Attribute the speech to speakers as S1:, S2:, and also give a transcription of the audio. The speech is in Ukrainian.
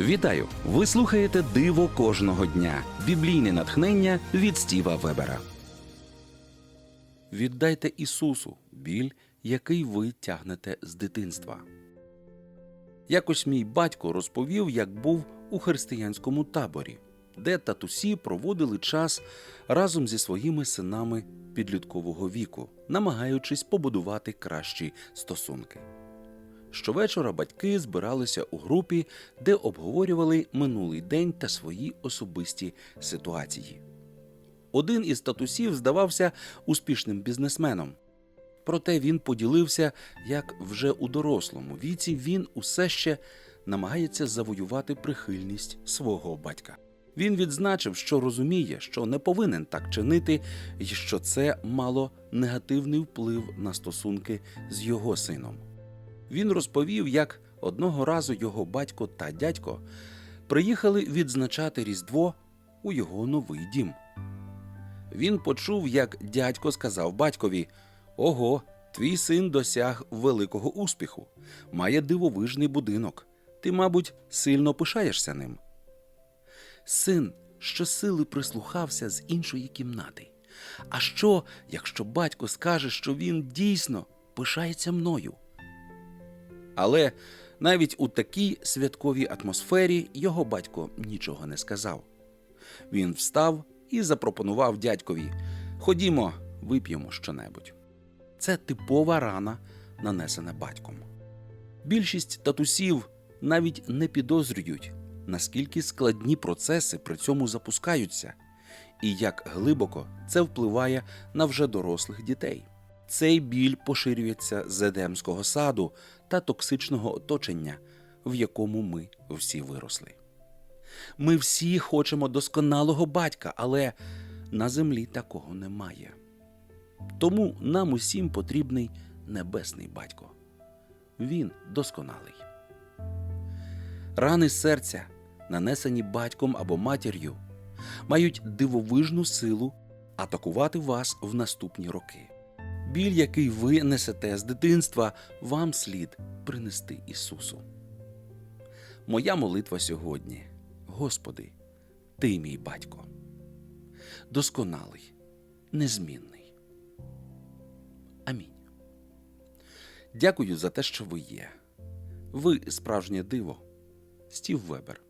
S1: Вітаю! Ви слухаєте Диво кожного дня. Біблійне натхнення від Стіва Вебера. Віддайте Ісусу біль, який ви тягнете з дитинства. Якось мій батько розповів, як був у християнському таборі, де татусі проводили час разом зі своїми синами підліткового віку, намагаючись побудувати кращі стосунки. Щовечора батьки збиралися у групі, де обговорювали минулий день та свої особисті ситуації. Один із татусів здавався успішним бізнесменом. Проте він поділився, як вже у дорослому віці він усе ще намагається завоювати прихильність свого батька. Він відзначив, що розуміє, що не повинен так чинити, і що це мало негативний вплив на стосунки з його сином. Він розповів, як одного разу його батько та дядько приїхали відзначати Різдво у його новий дім. Він почув, як дядько сказав батькові: Ого, твій син досяг великого успіху, має дивовижний будинок. Ти, мабуть, сильно пишаєшся ним. Син щосили прислухався з іншої кімнати. А що, якщо батько скаже, що він дійсно пишається мною? Але навіть у такій святковій атмосфері його батько нічого не сказав. Він встав і запропонував дядькові: Ходімо, вип'ємо щонебудь. Це типова рана, нанесена батьком. Більшість татусів навіть не підозрюють, наскільки складні процеси при цьому запускаються, і як глибоко це впливає на вже дорослих дітей. Цей біль поширюється з Едемського саду та токсичного оточення, в якому ми всі виросли. Ми всі хочемо досконалого батька, але на землі такого немає. Тому нам усім потрібний небесний батько. Він досконалий. Рани серця, нанесені батьком або матір'ю, мають дивовижну силу атакувати вас в наступні роки. Біль, який ви несете з дитинства, вам слід принести Ісусу. Моя молитва сьогодні, Господи, Ти мій батько, досконалий, незмінний. Амінь. Дякую за те, що ви є. Ви справжнє диво. Стів Вебер.